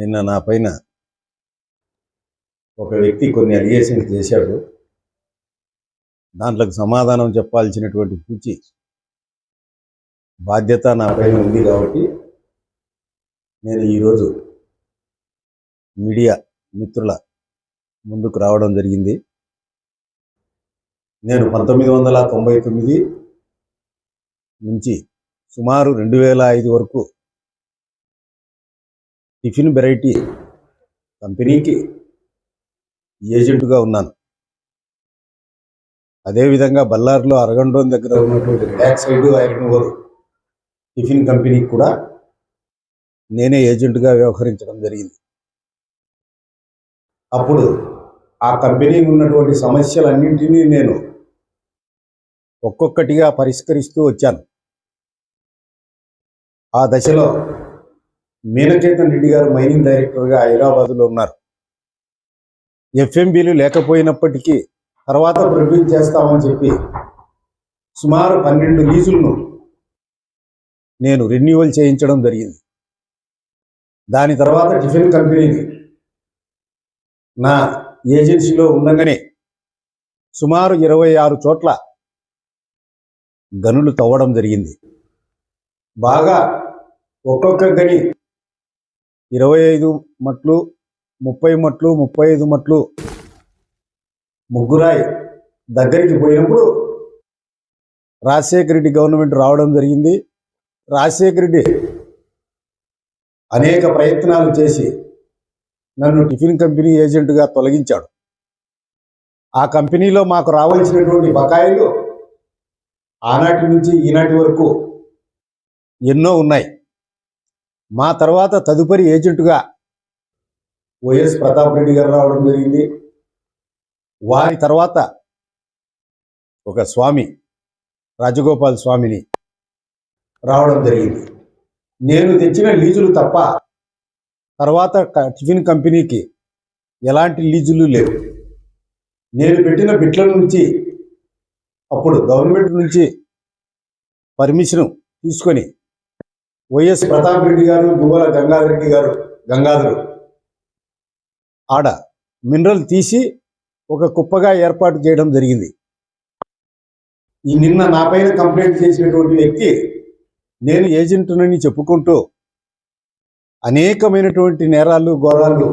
నిన్న నా పైన ఒక వ్యక్తి కొన్ని అలిగేషన్స్ చేశాడు. దాంట్లోకి సమాధానం చెప్పాల్సినటువంటి పూచి బాధ్యత నా పైన ఉంది కాబట్టి నేను ఈరోజు మీడియా మిత్రుల ముందుకు రావడం జరిగింది. నేను పంతొమ్మిది వందల తొంభై తొమ్మిది నుంచి సుమారు రెండు వేల ఐదు వరకు టిఫిన్ వెరైటీ కంపెనీకి ఏజెంట్గా ఉన్నాను. అదేవిధంగా బల్లార్లో అరగండోన్ దగ్గర ఉన్నటువంటి back side iron ore tiffin కంపెనీకి కూడా నేనే ఏజెంట్గా వ్యవహరించడం జరిగింది. అప్పుడు ఆ కంపెనీకి ఉన్నటువంటి సమస్యలన్నింటినీ నేను ఒక్కొక్కటిగా పరిష్కరిస్తూ వచ్చాను. ఆ దశలో మీనకేతన్ రెడ్డి గారు మైనింగ్ డైరెక్టర్గా హైదరాబాద్లో ఉన్నారు. ఎఫ్ఎంబీలు లేకపోయినప్పటికీ తర్వాత ప్రొడ్యూస్ చేస్తామని చెప్పి సుమారు పన్నెండు లీజులను నేను రెన్యువల్ చేయించడం జరిగింది. దాని తర్వాత టిఫిన్ కంపెనీని నా ఏజెన్సీలో ఉండగానే సుమారు ఇరవై ఆరు చోట్ల గనులు తవ్వడం జరిగింది. బాగా ఒక్కొక్క గని ఇరవై ఐదు మట్లు ముప్పై మట్లు ముప్పై ఐదు మట్లు. ముగ్గురాయి దగ్గరికి పోయినప్పుడు రాజశేఖర రెడ్డి గవర్నమెంట్ రావడం జరిగింది. రాజశేఖర రెడ్డి అనేక ప్రయత్నాలు చేసి నన్ను టిఫిన్ కంపెనీ ఏజెంట్గా తొలగించాడు. ఆ కంపెనీలో మాకు రావాల్సినటువంటి బకాయిలు ఆనాటి నుంచి ఈనాటి వరకు ఎన్నో ఉన్నాయి. మా తర్వాత తదుపరి ఏజెంటుగా వైఎస్ ప్రతాప్ రెడ్డి గారు రావడం జరిగింది. వారి తర్వాత ఒక స్వామి రాజగోపాల్ స్వామిని రావడం జరిగింది. నేను తెచ్చిన లీజులు తప్ప తర్వాత టిఫిన్ కంపెనీకి ఎలాంటి లీజులు లేవు. నేను పెట్టిన బిట్ల నుంచి అప్పుడు గవర్నమెంట్ నుంచి పర్మిషన్ తీసుకొని వైఎస్ ప్రతాప్ రెడ్డి గారు గువ్వల గంగాధర్ రెడ్డి గారు గంగాధరు. ఆడ మినరల్ తీసి ఒక కుప్పగా ఏర్పాటు చేయడం జరిగింది. ఈ నిన్న నా పైన కంప్లైంట్ చేసినటువంటి వ్యక్తి నేను ఏజెంటునని చెప్పుకుంటూ అనేకమైనటువంటి నేరాలు ఘోరాలు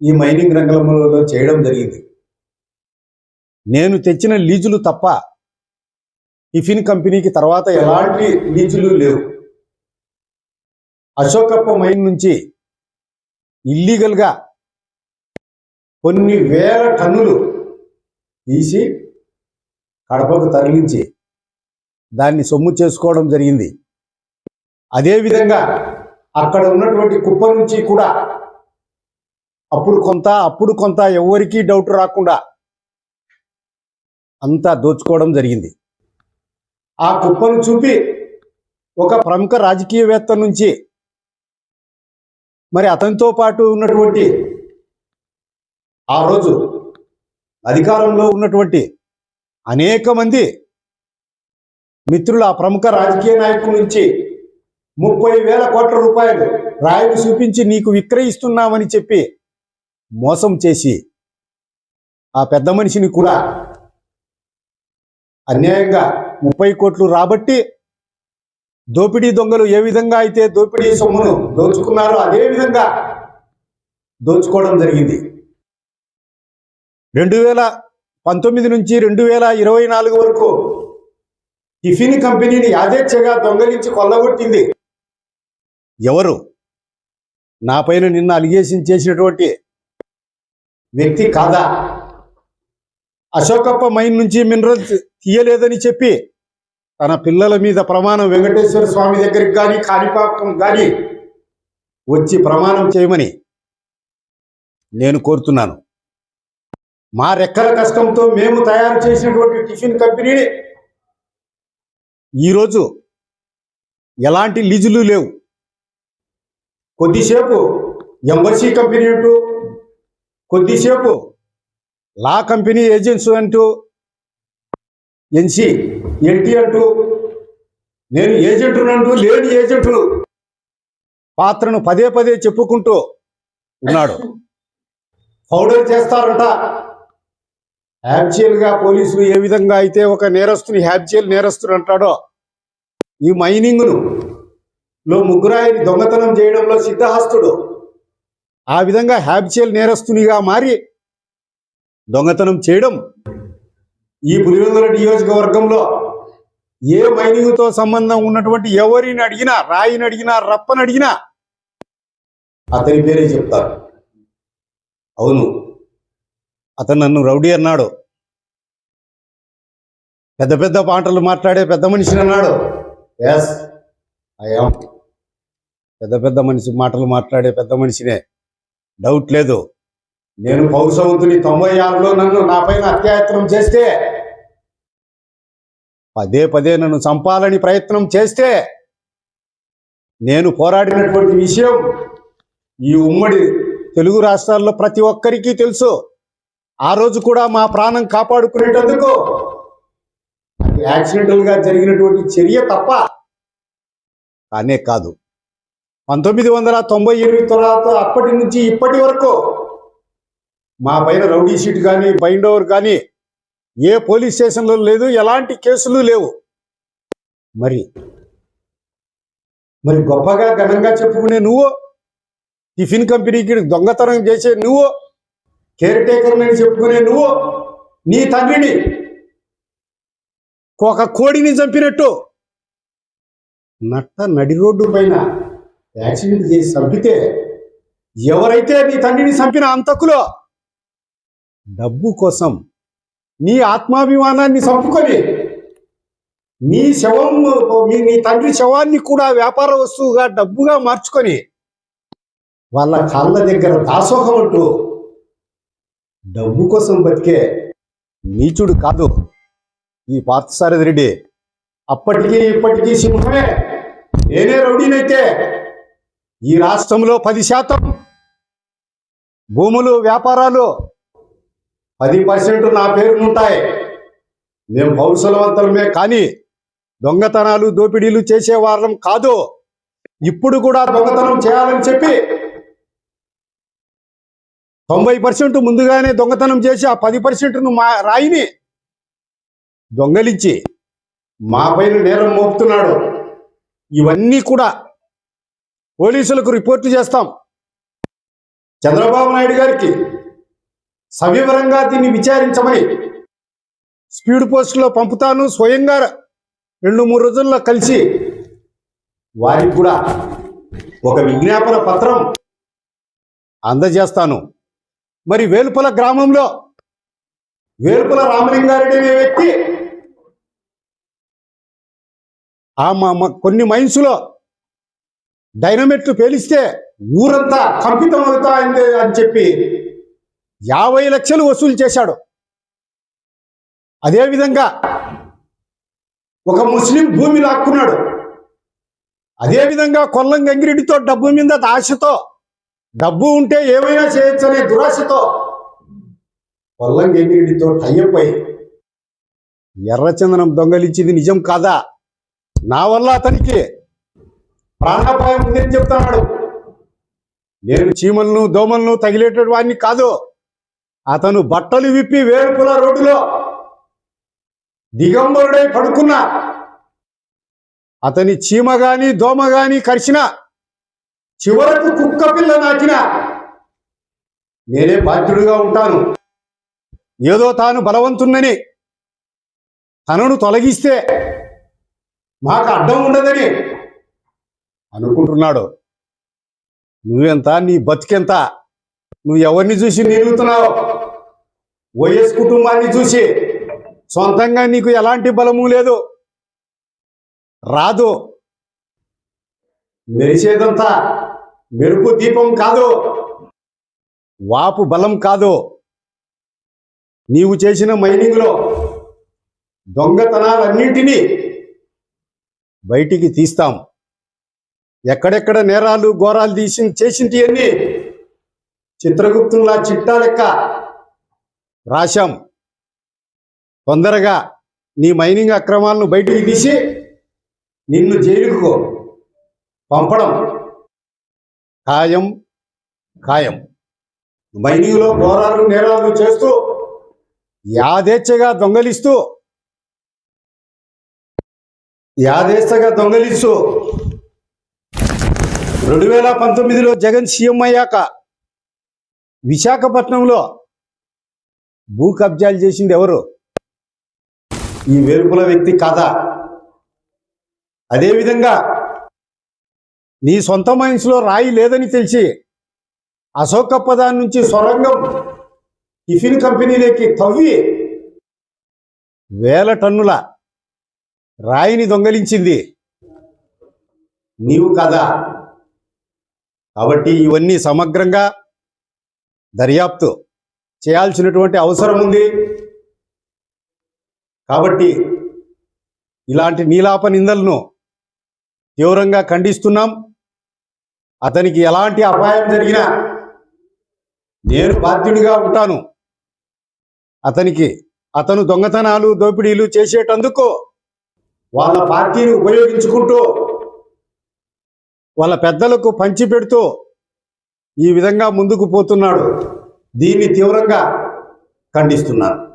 ఈ మైనింగ్ రంగంలో చేయడం జరిగింది. నేను తెచ్చిన లీజులు తప్ప టిఫిన్ కంపెనీకి తర్వాత ఎలాంటి లీజులు లేవు. అశోకప్ప మైన్ నుంచి ఇల్లీగల్గా కొన్ని వేల టన్నులు తీసి కడపకు తరలించి దాన్ని సొమ్ము చేసుకోవడం జరిగింది. అదేవిధంగా అక్కడ ఉన్నటువంటి కుప్ప నుంచి కూడా అప్పుడు కొంత అప్పుడు కొంత ఎవరికీ డౌట్ రాకుండా అంతా దోచుకోవడం జరిగింది. ఆ కుప్పను చూపి ఒక ప్రముఖ రాజకీయవేత్త నుంచి మరి అతనితో పాటు ఉన్నటువంటి ఆ రోజు అధికారంలో ఉన్నటువంటి అనేక మంది మిత్రులు ఆ ప్రముఖ రాజకీయ నాయకుల నుంచి ముప్పై వేల కోట్ల రూపాయలు రాయిని చూపించి నీకు విక్రయిస్తున్నామని చెప్పి మోసం చేసి ఆ పెద్ద మనిషిని కూడా అన్యాయంగా ముప్పై కోట్లు రాబట్టి దోపిడీ దొంగలు ఏ విధంగా అయితే దోపిడీ సొమ్మును దోచుకున్నారో అదే విధంగా దోచుకోవడం జరిగింది. రెండు వేల పంతొమ్మిది నుంచి రెండు వేల ఇరవై నాలుగు వరకు టిఫిన్ కంపెనీని యాదేచ్ఛగా దొంగలించి కొల్లగొట్టింది. ఎవరు? నా పైన నిన్న అలిగేషన్ చేసినటువంటి వ్యక్తి కాదా? అశోకప్ప మైన్ నుంచి మినరల్స్ తీయలేదని చెప్పి తన పిల్లల మీద ప్రమాణం వెంకటేశ్వర స్వామి దగ్గరికి కానీ కాణిపాకం కానీ వచ్చి ప్రమాణం చేయమని నేను కోరుతున్నాను. మా రెక్కల కష్టంతో మేము తయారు చేసినటువంటి టిఫిన్ కంపెనీని. ఈరోజు ఎలాంటి లీజులు లేవు. కొద్దిసేపు ఎంబసీ కంపెనీ అంటూ కొద్దిసేపు లా కంపెనీ ఏజెన్సీ అంటూ ఎన్సీ ఎన్టీ అంటూ నేను ఏజెంటును అంటూ లేని ఏజెంటులు పాత్రను పదే పదే చెప్పుకుంటూ ఉన్నాడు. పౌడర్ చేస్తారంట. హ్యాబ్చియల్గా పోలీసులు ఏ విధంగా అయితే ఒక నేరస్తుని హ్యాబ్చేల్ నేరస్తుడు అంటాడో ఈ మైనింగ్ను లో ముగ్గురాయిని దొంగతనం చేయడంలో సిద్ధహస్తుడు. ఆ విధంగా హ్యాబ్చేల్ నేరస్తునిగా మారి దొంగతనం చేయడం ఈ పులివెందుల నియోజకవర్గంలో ఏ మైనింగ్తో సంబంధం ఉన్నటువంటి ఎవరిని అడిగినా రాయిని అడిగినా రప్పని అడిగినా అతని పేరే చెప్తారు. అవును. అతను నన్ను రౌడీ అన్నాడు. పెద్ద పెద్ద పాటలు మాట్లాడే పెద్ద మనిషిని అన్నాడు. ఎస్ ఐఎమ్ పెద్ద పెద్ద మనిషి మాటలు మాట్లాడే పెద్ద మనిషినే. డౌట్ లేదు. నేను పౌరసవంతుని తొంభై ఆరులో నన్ను నా పైన అత్యాయత్నం చేస్తే పదే పదే నన్ను చంపాలని ప్రయత్నం చేస్తే నేను పోరాడినటువంటి విషయం ఈ ఉమ్మడి తెలుగు రాష్ట్రాల్లో ప్రతి ఒక్కరికి తెలుసు. ఆ రోజు కూడా మా ప్రాణం కాపాడుకునేటందుకు యాక్సిడెంటల్గా జరిగినటువంటి చర్య తప్ప కానే కాదు. పంతొమ్మిది వందల తొంభై ఎనిమిది తర్వాత అప్పటి నుంచి ఇప్పటి వరకు మా పైన రౌడీ షీట్ కానీ బైండ్ ఓవర్ కానీ ఏ పోలీస్ స్టేషన్లో లేదు ఎలాంటి కేసులు లేవు. మరి మరి గొప్పగా ఘనంగా చెప్పుకునే నువ్వు టిఫిన్ కంపెనీకి దొంగతనం చేసే నువ్వు కేర్ టేకర్ అని చెప్పుకునే నువ్వు నీ తండ్రిని ఒక కోడిని చంపినట్టు నట్ట నడి రోడ్డు పైన యాక్సిడెంట్ చేసి చంపితే ఎవరైతే నీ తండ్రిని చంపిన అంతకులో డబ్బు కోసం నీ ఆత్మాభిమానాన్ని చంపుకొని నీ శవం మీ నీ తండ్రి శవాన్ని కూడా వ్యాపార వస్తువుగా డబ్బుగా మార్చుకొని వాళ్ళ కాళ్ళ దగ్గర దాసోహం అంటూ డబ్బు కోసం బతికే నీచుడు కాదు ఈ పార్థసారథి రెడ్డి. అప్పటికీ ఇప్పటికీ సింహమే. నేనే రౌడీనైతే. ఈ రాష్ట్రంలో పది శాతం భూములు వ్యాపారాలు పది పర్సెంట్ నా పేరునుంటాయి. మేము కౌశలవంతులమే కానీ దొంగతనాలు దోపిడీలు చేసే వాళ్ళం కాదు. ఇప్పుడు కూడా దొంగతనం చేయాలని చెప్పి తొంభై పర్సెంట్ ముందుగానే దొంగతనం చేసి ఆ పది పర్సెంట్ను మా రాయిని దొంగలించి మా పైన నేరం మోపుతున్నాడు. ఇవన్నీ కూడా పోలీసులకు రిపోర్టు చేస్తాం. చంద్రబాబు నాయుడు గారికి సవివరంగా దీన్ని విచారించమని స్పీడ్ పోస్ట్లో పంపుతాను. స్వయంగా రెండు మూడు రోజుల్లో కలిసి వారికి కూడా ఒక విజ్ఞాపన పత్రం అందజేస్తాను. మరి వేలుపల గ్రామంలో వేలుపల రామలింగారెడ్డి అనే వ్యక్తి ఆ మా కొన్ని మైన్స్లో డైనమిట్లు పేలిస్తే ఊరంతా కంపితం అవుతా అని చెప్పి యాభై లక్షలు వసూలు చేశాడు. అదేవిధంగా ఒక ముస్లిం భూమి లాక్కున్నాడు. అదేవిధంగా కొల్లం గంగిరెడ్డితో డబ్బు మీద ఆశతో డబ్బు ఉంటే ఏమైనా చేయొచ్చు అనే దురాశతో కొల్లం గంగిరెడ్డితో టైఅప్ ఎర్రచందనం దొంగలించింది నిజం కాదా? నా వల్ల అతనికి ప్రాణాపాయం ఉందని చెప్తున్నాడు. నేను చీమలను దోమలను తగిలేటటువంటి వాడిని కాదు. అతను బట్టలు విప్పి వేపుల రోడ్డులో దిగంబరుడై పడుకున్నా. అతని చీమ గాని దోమ గాని కరిచిన. చివరకు కుక్క పిల్ల నాకిన. నేనే బాధ్యుడిగా ఉంటాను. ఏదో తాను బలవంతున్నని. తనను తొలగిస్తే మాకు అడ్డం ఉండదని అనుకుంటున్నాడు. నువ్వెంత? నీ బతికెంత? నువ్వు ఎవరిని చూసి నిలుగుతున్నావు? వైఎస్ కుటుంబాన్ని చూసి. సొంతంగా నీకు ఎలాంటి బలము లేదు. రాదు. మెరిసేదంతా మెరుపు దీపం కాదు. వాపు బలం కాదు. నీవు చేసిన మైనింగ్లో దొంగతనాలన్నింటినీ బయటికి తీస్తాం. ఎక్కడెక్కడ నేరాలు ఘోరాలు తీసి చేసింటివన్నీ అన్ని చిత్రగుప్తులా చిట్టా లెక్క రాశాం. తొందరగా నీ మైనింగ్ అక్రమాలను బయటికి తీసి నిన్ను జైలుకు పంపడం ఖాయం ఖాయం. మైనింగ్లో పోరాలు నేరాలు చేస్తూ యాదేచ్ఛగా దొంగలిస్తూ యాదేచ్ఛగా దొంగలిస్తూ రెండు వేల పంతొమ్మిదిలో జగన్ సీఎం అయ్యాక విశాఖపట్నంలో భూ కబ్జాలు చేసింది ఎవరు? ఈ వెలుపుల వ్యక్తి కథ అదేవిధంగా నీ సొంత మైన్స్లో రాయి లేదని తెలిసి అశోకప్పదాన్ నుంచి సొరంగం టిఫిన్ కంపెనీలోకి తవ్వి వేల టన్నుల రాయిని దొంగలించింది. నీవు కదా? కాబట్టి ఇవన్నీ సమగ్రంగా దర్యాప్తు చేయాల్సినటువంటి అవసరం ఉంది. కాబట్టి ఇలాంటి నీలాప నిందలను తీవ్రంగా ఖండిస్తున్నాం. అతనికి ఎలాంటి అపాయం జరిగినా నేను బాధ్యుడిగా ఉంటాను. అతనికి అతను దొంగతనాలు దోపిడీలు చేసేటందుకు వాళ్ళ పార్టీని ఉపయోగించుకుంటూ వాళ్ళ పెద్దలకు పంచిపెడుతూ ఈ విధంగా ముందుకు పోతున్నాడు. దీన్ని తీవ్రంగా ఖండిస్తున్నారు